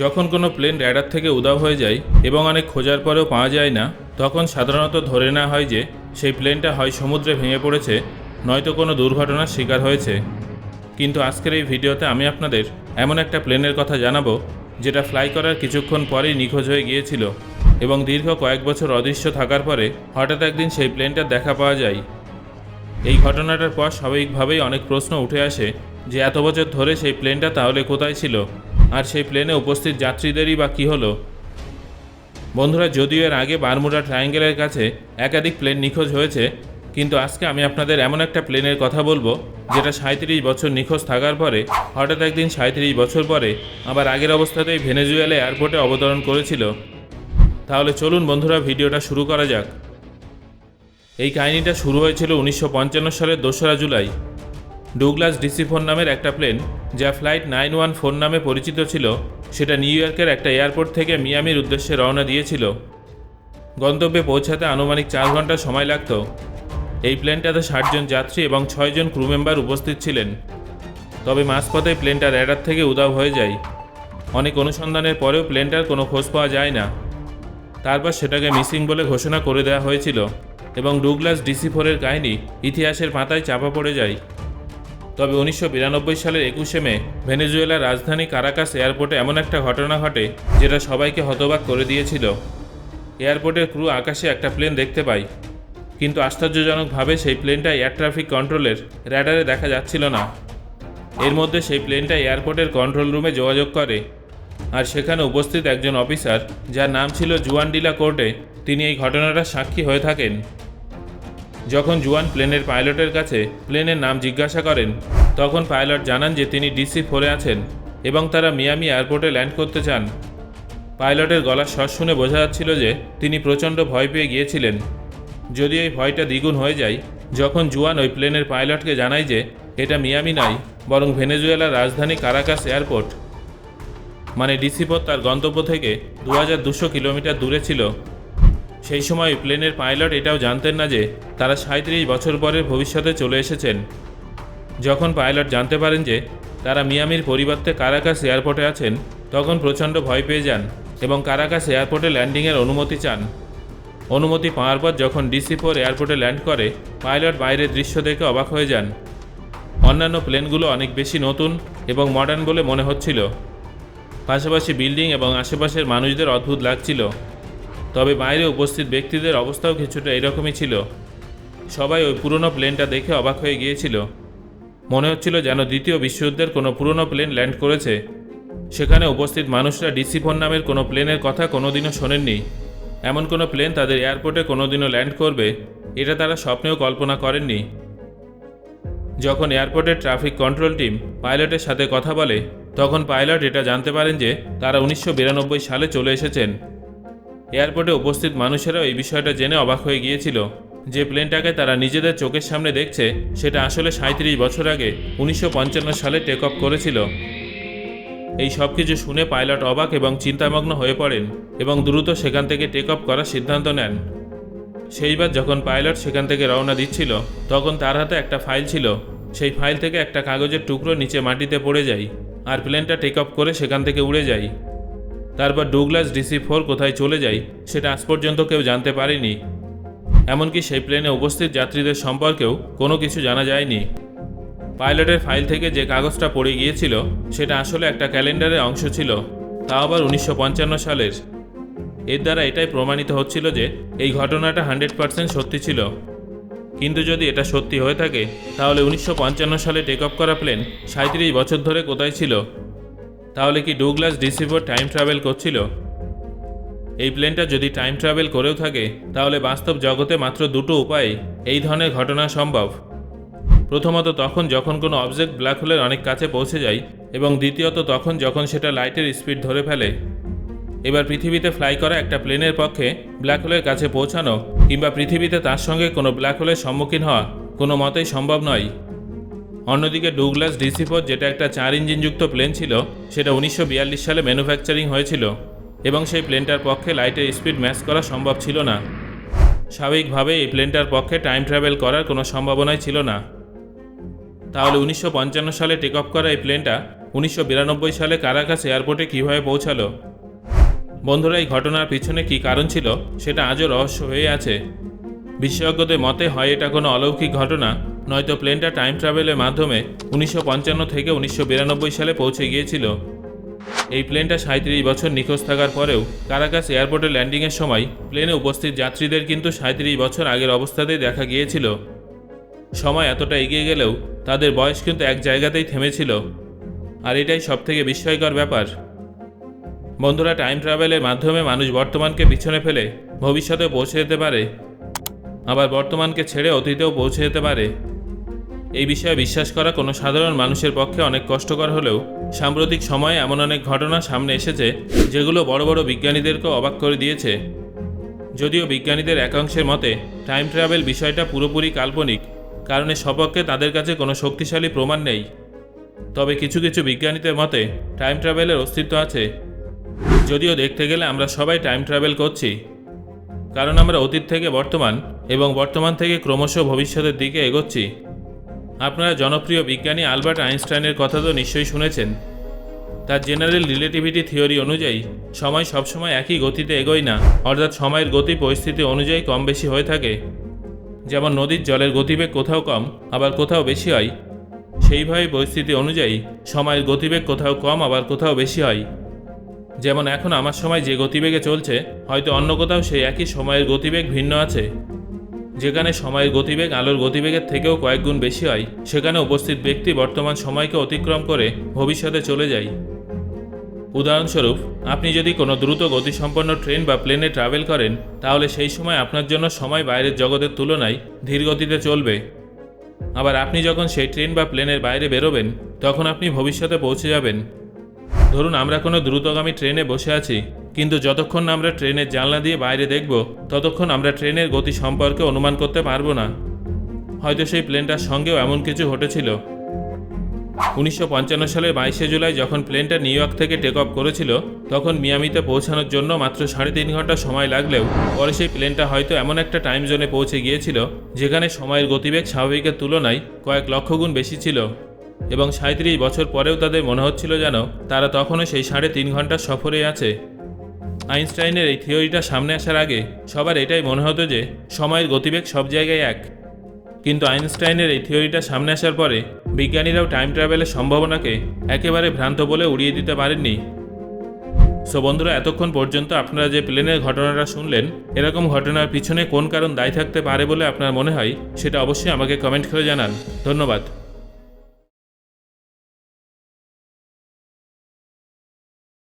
যখন কোনো plane radar থেকে উধাও হয়ে যায় এবং অনেক খোঁজার পরেও পাওয়া যায় না, তখন সাধারণত ধরে নেওয়া হয় যে সেই প্লেনটা হয় সমুদ্রে ভেঙে পড়েছে, নয়তো কোনো দুর্ঘটনার শিকার হয়েছে। কিন্তু আজকের এই ভিডিওতে আমি আপনাদের এমন একটা প্লেনের কথা জানাব, যেটা ফ্লাই করার কিছুক্ষণ পরেই নিখোঁজ হয়ে গিয়েছিল এবং দীর্ঘ কয়েক বছর অদৃশ্য থাকার পরে হঠাৎ একদিন সেই প্লেনটা দেখা পাওয়া যায়। এই ঘটনাটার পর স্বাভাবিকভাবেই অনেক প্রশ্ন উঠে আসে যে, এত বছর ধরে সেই প্লেনটা তাহলে কোথায় ছিল? আর সেই প্লেনে উপস্থিত যাত্রীদেরই বা কী হলো? বন্ধুরা, যদিও এর আগে বারমুডা ট্রায়াঙ্গেলের কাছে একাধিক প্লেন নিখোঁজ হয়েছে, কিন্তু আজকে আমি আপনাদের এমন একটা প্লেনের কথা বলব, যেটা সাঁত্রিশ বছর নিখোঁজ থাকার পরে, হঠাৎ একদিন সাঁত্রিশ বছর পরে আবার আগের অবস্থাতেই ভেনেজুয়েলা এয়ারপোর্টে অবতরণ করেছিল। তাহলে চলুন বন্ধুরা, ভিডিওটা শুরু করা যাক। এই কাহিনীটা শুরু হয়েছিল উনিশশো পঞ্চান্ন সালের দোসরা জুলাই। ডুগলাস ডিসি ফোন নামের একটা প্লেন, যা ফ্লাইট নাইন ওয়ান ফোন নামে পরিচিত ছিল, সেটা নিউ ইয়র্কের একটা এয়ারপোর্ট থেকে মিয়ামির উদ্দেশ্যে রওনা দিয়েছিল। গন্তব্যে পৌঁছাতে আনুমানিক চার ঘণ্টা সময় লাগত। এই প্লেনটাতে ষাটজন যাত্রী এবং ছয়জন ক্রু মেম্বার উপস্থিত ছিলেন। তবে মাঝপথে প্লেনটা র্যাডার থেকে উদাও হয়ে যায়। অনেক অনুসন্ধানের পরেও প্লেনটার কোনো খোঁজ পাওয়া যায় না। তারপর সেটাকে মিসিং বলে ঘোষণা করে দেওয়া হয়েছিল এবং ডুগলাস ডিসি ফোরের কাহিনী ইতিহাসের পাতায় চাপা পড়ে যায়। তবে উনিশশো বিরানব্বই সালের একুশে মে ভেনেজুয়েলার রাজধানী কারাকাস এয়ারপোর্টে এমন একটা ঘটনা ঘটে যেটা সবাইকে হতবাক করে দিয়েছিল। এয়ারপোর্টের ক্রু আকাশে একটা প্লেন দেখতে পায় কিন্তু আশ্চর্যজনকভাবে সেই প্লেনটা এয়ার ট্রাফিক কন্ট্রোলের র্যাডারে দেখা যাচ্ছিল না। এর মধ্যে সেই প্লেনটা এয়ারপোর্টের কন্ট্রোল রুমে যোগাযোগ করে। আর সেখানে উপস্থিত একজন অফিসার, যার নাম ছিল জুয়ান ডিলা কোর্টে, তিনি এই ঘটনাটার সাক্ষী হয়ে থাকেন। যখন জুয়ান প্লেনের পাইলটের কাছে প্লেনের নাম জিজ্ঞাসা করেন, তখন পাইলট জানান যে তিনি ডিসি ফোরে আছেন এবং তারা মিয়ামি এয়ারপোর্টে ল্যান্ড করতে চান। পাইলটের গলার স্বর শুনে বোঝা যাচ্ছিল যে তিনি প্রচণ্ড ভয় পেয়ে গিয়েছিলেন। যদি এই ভয়টা দ্বিগুণ হয়ে যায়, যখন জুয়ান ওই প্লেনের পাইলটকে জানায় যে এটা মিয়ামি নয়, বরং ভেনেজুয়েলার রাজধানী কারাকাস এয়ারপোর্ট। মানে ডিসিপথ তার গন্তব্য থেকে দু কিলোমিটার দূরে ছিল। সেই সময় প্লেনের পাইলট এটাও জানতেন না যে তারা সাঁত্রিশ বছর পরের ভবিষ্যতে চলে এসেছেন। যখন পাইলট জানতে পারেন যে তারা মিয়ামির পরিবর্তে কারাকাস এয়ারপোর্টে আছেন, তখন প্রচণ্ড ভয় পেয়ে যান এবং কারাকাস এয়ারপোর্টে ল্যান্ডিংয়ের অনুমতি চান। অনুমতি পাওয়ার পর যখন ডিসি ফোর এয়ারপোর্টে ল্যান্ড করে, পাইলট বাইরের দৃশ্য দেখে অবাক হয়ে যান। অন্যান্য প্লেনগুলো অনেক বেশি নতুন এবং মডার্ন বলে মনে হচ্ছিল। পাশাপাশি বিল্ডিং এবং আশেপাশের মানুষদের অদ্ভুত লাগছিল। তবে বাইরে উপস্থিত ব্যক্তিদের অবস্থাও কিছুটা এরকমই ছিল। সবাই ওই পুরনো প্লেনটা দেখে অবাক হয়ে গিয়েছিল। মনে হচ্ছিল যেন দ্বিতীয় বিশ্বযুদ্ধের কোনো পুরনো প্লেন ল্যান্ড করেছে। সেখানে উপস্থিত মানুষরা ডিসিফোন নামের কোনো প্লেনের কথা কোনোদিনও শোনেননি। এমন কোনো প্লেন তাদের এয়ারপোর্টে কোনোদিনও ল্যান্ড করবে, এটা তারা স্বপ্নেও কল্পনা করেননি। যখন এয়ারপোর্টের ট্রাফিক কন্ট্রোল টিম পাইলটের সাথে কথা বলে, তখন পাইলট এটা জানতে পারেন যে তারা উনিশশো বিরানব্বই সালে চলে এসেছেন। এয়ারপোর্টে উপস্থিত মানুষেরা এই বিষয়টা জেনে অবাক হয়ে গিয়েছিল। যে প্লেনটাকে তারা নিজেদের চোখের সামনে দেখছে, সেটা আসলে সাঁত্রিশ বছর আগে উনিশশো পঞ্চান্ন সালে টেক অফ করেছিল। এই সব কিছু শুনে পাইলট অবাক এবং চিন্তামগ্ন হয়ে পড়েন এবং দ্রুত সেখান থেকে টেক অফ করার সিদ্ধান্ত নেন। সেইবার যখন পাইলট সেখান থেকে রওনা দিচ্ছিল, তখন তার হাতে একটা ফাইল ছিল। সেই ফাইল থেকে একটা কাগজের টুকরো নিচে মাটিতে পড়ে যায়, আর প্লেনটা টেক অফ করে সেখান থেকে উড়ে যায়। তারপর ডুগলাস ডিসি ফোর কোথায় চলে যায়, সেটা আজ পর্যন্ত কেউ জানতে পারেনি। এমনকি সেই প্লেনে উপস্থিত যাত্রীদের সম্পর্কেও কোনো কিছু জানা যায়নি। পাইলটের ফাইল থেকে যে কাগজটা পড়ে গিয়েছিল, সেটা আসলে একটা ক্যালেন্ডারের অংশ ছিল, তা আবার উনিশশো পঞ্চান্ন সালের। এর দ্বারা এটাই প্রমাণিত হচ্ছিল যে এই ঘটনাটা হান্ড্রেড পার্সেন্ট সত্যি ছিল। কিন্তু যদি এটা সত্যি হয়ে থাকে, তাহলে উনিশশো পঞ্চান্ন সালে টেক অফ করা প্লেন সাঁত্রিশ বছর ধরে কোথায় ছিল? তাহলে কি ডুগলাস ডিসিভর টাইম ট্রাভেল করছিল? এই প্লেনটা যদি টাইম ট্রাভেল করেও থাকে, তাহলে বাস্তব জগতে মাত্র দুটো উপায়ে এই ধরনের ঘটনা সম্ভব। প্রথমত, তখন যখন কোনো অবজেক্ট ব্ল্যাক হোলের অনেক কাছে পৌঁছে যায়, এবং দ্বিতীয়ত, তখন যখন সেটা লাইটের স্পিড ধরে ফেলে। এবার পৃথিবীতে ফ্লাই করা একটা প্লেনের পক্ষে ব্ল্যাক হোলের কাছে পৌঁছানো, কিংবা পৃথিবীতে তার সঙ্গে কোনো ব্ল্যাক হোলের সম্মুখীন হওয়া কোনো মতেই সম্ভব নয়। অন্যদিকে ডুগলাস ডিসিফোর যেটা একটা চার ইঞ্জিনযুক্ত প্লেন ছিল, সেটা উনিশশো বিয়াল্লিশ সালে ম্যানুফ্যাকচারিং হয়েছিল এবং সেই প্লেনটার পক্ষে লাইটের স্পিড ম্যাচ করা সম্ভব ছিল না। স্বাভাবিকভাবে এই প্লেনটার পক্ষে টাইম ট্রাভেল করার কোনো সম্ভাবনাই ছিল না। তাহলে উনিশশো পঞ্চান্ন সালে টেক অফ করা এই প্লেনটা উনিশশো বিরানব্বই সালে কারাকাস এয়ারপোর্টে কীভাবে পৌঁছালো? বন্ধুরা, এই ঘটনার পিছনে কি কারণ ছিল, সেটা আজও রহস্য হয়ে আছে। বিশেষজ্ঞদের মতে হয় এটা কোনো অলৌকিক ঘটনা নয়তো প্লেনটা টাইম ট্রাভেলের মাধ্যমে উনিশশো পঞ্চান্ন থেকে উনিশশো বিরানব্বই সালে পৌঁছে গিয়েছিল। এই প্লেনটা সাঁত্রিশ বছর নিখোঁজ থাকার পরেও কারাকাস এয়ারপোর্টে ল্যান্ডিংয়ের সময় প্লেনে উপস্থিত যাত্রীদের কিন্তু সাঁত্রিশ বছর আগের অবস্থাতেই দেখা গিয়েছিল। সময় এতটা এগিয়ে গেলেও তাদের বয়স কিন্তু এক জায়গাতেই থেমেছিল। আর এটাই সবথেকে বিস্ময়কর ব্যাপার। বন্ধুরা, টাইম ট্রাভেলের মাধ্যমে মানুষ বর্তমানকে পিছনে ফেলে ভবিষ্যতে পৌঁছে যেতে পারে। আবার বর্তমানকে ছেড়ে অতীতেও পৌঁছে যেতে পারে। এই বিষয়ে বিশ্বাস করা কোনো সাধারণ মানুষের পক্ষে অনেক কষ্টকর হলেও সাম্প্রতিক সময়ে এমন অনেক ঘটনা সামনে এসেছে যেগুলো বড় বড় বিজ্ঞানীদেরকেও অবাক করে দিয়েছে। যদিও বিজ্ঞানীদের একাংশের মতে টাইম ট্রাভেল বিষয়টা পুরোপুরি কাল্পনিক, কারণ সপক্ষে তাদের কাছে কোনো শক্তিশালী প্রমাণ নেই। তবে কিছু কিছু বিজ্ঞানীদের মতে টাইম ট্রাভেলের অস্তিত্ব আছে। যদিও দেখতে গেলে আমরা সবাই টাইম ট্রাভেল করছি। কারণ আমরা অতীত থেকে বর্তমান এবং বর্তমান থেকে ক্রমশ ভবিষ্যতের দিকে এগোচ্ছি। আপনারা জনপ্রিয় বিজ্ঞানী আলবার্ট আইনস্টাইনের কথা তো নিশ্চয়ই শুনেছেন। তার জেনারেল রিলেটিভিটি থিওরি অনুযায়ী, সময় সবসময় একই গতিতে এগোয় না, অর্থাৎ সময়ের গতি পরিস্থিতি অনুযায়ী কম বেশি হয়ে থাকে। যেমন নদীর জলের গতিবেগ কোথাও কম, আবার কোথাও বেশি হয়। সেইভাবে পরিস্থিতি অনুযায়ী, সময়ের গতিবেগ কোথাও কম, আবার কোথাও বেশি হয়। যেমন এখন আমার সময় যে গতিবেগে চলছে, হয়তো অন্য কোথাও সেই একই সময়ের গতিবেগ ভিন্ন আছে। যেখানে সময়ের গতিবেগ, আলোর গতিবেগের থেকেও কয়েক গুণ বেশি হয়, সেখানে উপস্থিত ব্যক্তি বর্তমান সময়কে অতিক্রম করে ভবিষ্যতে চলে যায়। উদাহরণস্বরূপ, আপনি যদি কোনো দ্রুত গতিসম্পন্ন ট্রেন বা প্লেনে ট্রাভেল করেন, তাহলে সেই সময় আপনার জন্য সময় বাইরের জগতের তুলনায় ধীর গতিতে চলবে। আবার আপনি যখন সেই ট্রেন বা প্লেনের বাইরে বেরোবেন, তখন আপনি ভবিষ্যতে পৌঁছে যাবেন। ধরুন, আমরা কোনো দ্রুতগামী ট্রেনে বসে আছি। কিন্তু যতক্ষণ আমরা ট্রেনের জানলা দিয়ে বাইরে দেখব, ততক্ষণ আমরা ট্রেনের গতি সম্পর্কে অনুমান করতে পারব না। হয়তো সেই প্লেনটার সঙ্গেও এমন কিছু ঘটেছিল। উনিশশো পঞ্চান্ন সালের বাইশে জুলাই যখন প্লেনটা নিউ ইয়র্ক থেকে টেক অফ করেছিল, তখন মিয়ামিতে পৌঁছানোর জন্য মাত্র সাড়ে তিন ঘণ্টা সময় লাগলেও, পরে সেই প্লেনটা হয়তো এমন একটা টাইম জোনে পৌঁছে গিয়েছিল, যেখানে সময়ের গতিবেগ স্বাভাবিকের তুলনায় কয়েক লক্ষ গুণ বেশি ছিল। এবং সাঁত্রিশ বছর পরেও তাদের মনে হচ্ছিল যেন তারা তখনও সেই সাড়ে তিন ঘণ্টার সফরে আছে। আইনস্টাইনের এই থিওরিটা সামনে আসার আগে সবার এটাই মনে হতো যে সময়ের গতিবেগ সব জায়গায় এক। কিন্তু আইনস্টাইনের এই থিওরিটা সামনে আসার পরে বিজ্ঞানীরাও টাইম ট্রাভেলের সম্ভাবনাকে একেবারে ভ্রান্ত বলে উড়িয়ে দিতে পারেননি। সো বন্ধুরা, এতক্ষণ পর্যন্ত আপনারা যে প্লেনের ঘটনাটা শুনলেন, এরকম ঘটনার পিছনে কোন কারণ দায়ী থাকতে পারে বলে আপনার মনে হয়, সেটা অবশ্যই আমাকে কমেন্ট করে জানান। ধন্যবাদ।